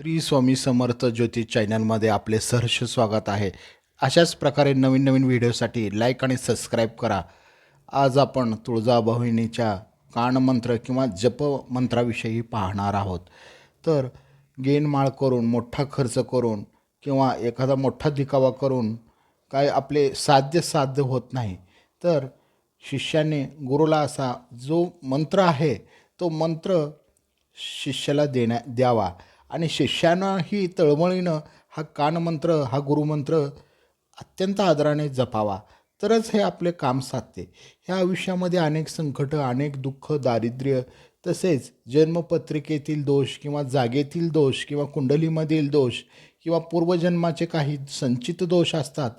श्री स्वामी समर्थ ज्योतिष चॅनलमध्ये आपले सहर्ष स्वागत आहे. अशाच प्रकारे नवीन नवीन व्हिडिओसाठी लाईक आणि सबस्क्राईब करा. आज आपण तुळजाभवानीच्या कानमंत्र किंवा जपमंत्राविषयी पाहणार आहोत. तर गेनमाळ करून मोठा खर्च करून किंवा एखादा मोठा दिखावा करून काय आपले साध्य साध्य होत नाही. तर शिष्याने गुरुला असा जो मंत्र आहे तो मंत्र शिष्याला देण्या द्यावा. आणि शिष्यानंही तळमळीनं हा कानमंत्र हा गुरुमंत्र अत्यंत आदराने जपावा. तरच हे आपले काम साधते. ह्या आयुष्यामध्ये अनेक संकटं अनेक दुःख दारिद्र्य तसेच जन्मपत्रिकेतील दोष किंवा जागेतील दोष किंवा कुंडलीमधील दोष किंवा पूर्वजन्माचे काही संचित दोष असतात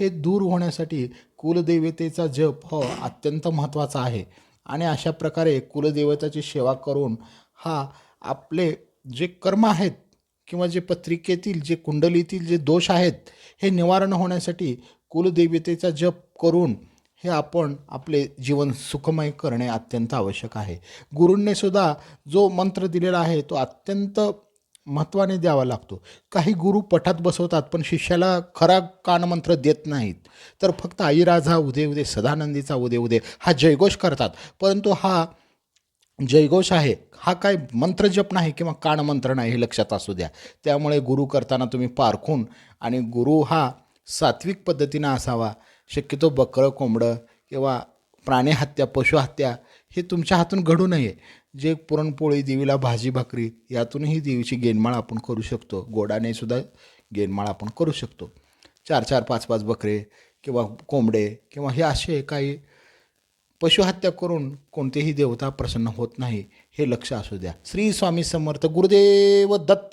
हे दूर होण्यासाठी कुलदेवतेचा जप हा अत्यंत महत्त्वाचा आहे. आणि अशा प्रकारे कुलदेवताची सेवा करून हा आपले जे कर्म आहेत किंवा जे पत्रिकेतील जे कुंडलीतील जे दोष आहेत हे निवारण होण्यासाठी कुलदेवतेचा जप करून हे आपण आपले जीवन सुखमय करणे अत्यंत आवश्यक आहे. गुरूंनी सुद्धा जो मंत्र दिलेला आहे तो अत्यंत महत्त्वाने द्यावा लागतो. काही गुरु पठात बसवतात पण शिष्याला खरा कानमंत्र देत नाहीत. तर फक्त आईराजा उदे उदे सदानंदीचा उदे उदे हा जयघोष करतात. परंतु हा जयघोष आहे हा काय मंत्रजप नाही किंवा कानमंत्र नाही हे लक्षात असू द्या. त्यामुळे गुरु करताना तुम्ही पारखून आणि गुरु हा सात्विक पद्धतीनं असावा. शक्यतो बकरं कोंबडं किंवा प्राणीहत्या पशुहत्या हे तुमच्या हातून घडू नये. जे पुरणपोळी देवीला भाजी भाकरी यातूनही देवीची गेनमाळ आपण करू शकतो. गोडाने सुद्धा गेनमाळ आपण करू शकतो. चार चार पाच पाच बकरे किंवा कोंबडे किंवा हे असे काही पशुहत्या करून कोणतेही देवता प्रसन्न होत नाही हे लक्ष असू द्या. श्री स्वामी समर्थ गुरुदेव दत्त.